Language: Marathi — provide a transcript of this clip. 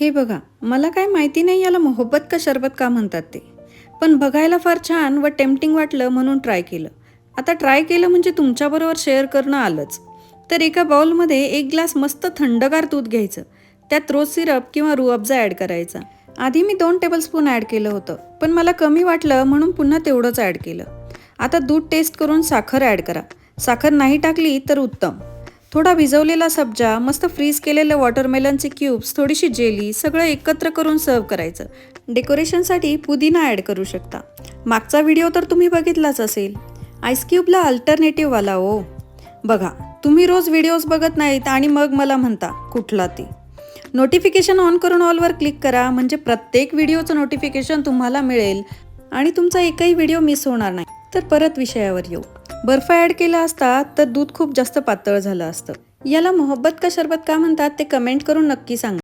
हे बघा मला काय माहिती नाही याला मोहब्बत का शरबत का म्हणतात ते. पण बघायला फार छान व टेम्पटिंग वाटलं म्हणून ट्राय केलं. आता ट्राय केलं म्हणजे तुमच्याबरोबर शेअर करणं आलंच. तर एका बाउलमध्ये एक ग्लास मस्त थंडगार दूध घ्यायचं. त्यात रोज सिरप किंवा रुअब्जा ॲड करायचा. आधी मी दोन टेबलस्पून ॲड केलं होतं पण मला कमी वाटलं म्हणून पुन्हा तेवढंच ॲड केलं. आता दूध टेस्ट करून साखर ॲड करा. साखर नाही टाकली तर उत्तम. थोडा भिजवलेला सब्जा मस्त फ्रीज केलेले वॉटरमेलनचे क्यूब्स थोडीशी जेली सगळं एकत्र करून सर्व करायचं. डेकोरेशनसाठी पुदिना ॲड करू शकता. मागचा व्हिडिओ तर तुम्ही बघितलाच असेल. आईस क्यूबला अल्टरनेटिव्ह आला बघा तुम्ही रोज व्हिडिओज बघत नाहीत आणि मग मला म्हणता कुठला ते? नोटिफिकेशन ऑन करून ऑलवर क्लिक करा म्हणजे प्रत्येक व्हिडिओचं नोटिफिकेशन तुम्हाला मिळेल आणि तुमचा एकही व्हिडिओ मिस होणार नाही. तर परत विषयावर येऊ. बर्फ ॲड केला असता तर दूध खूप जास्त पातळ झालं असतं. याला मोहब्बत का शरबत का म्हणतात ते कमेंट करून नक्की सांगा.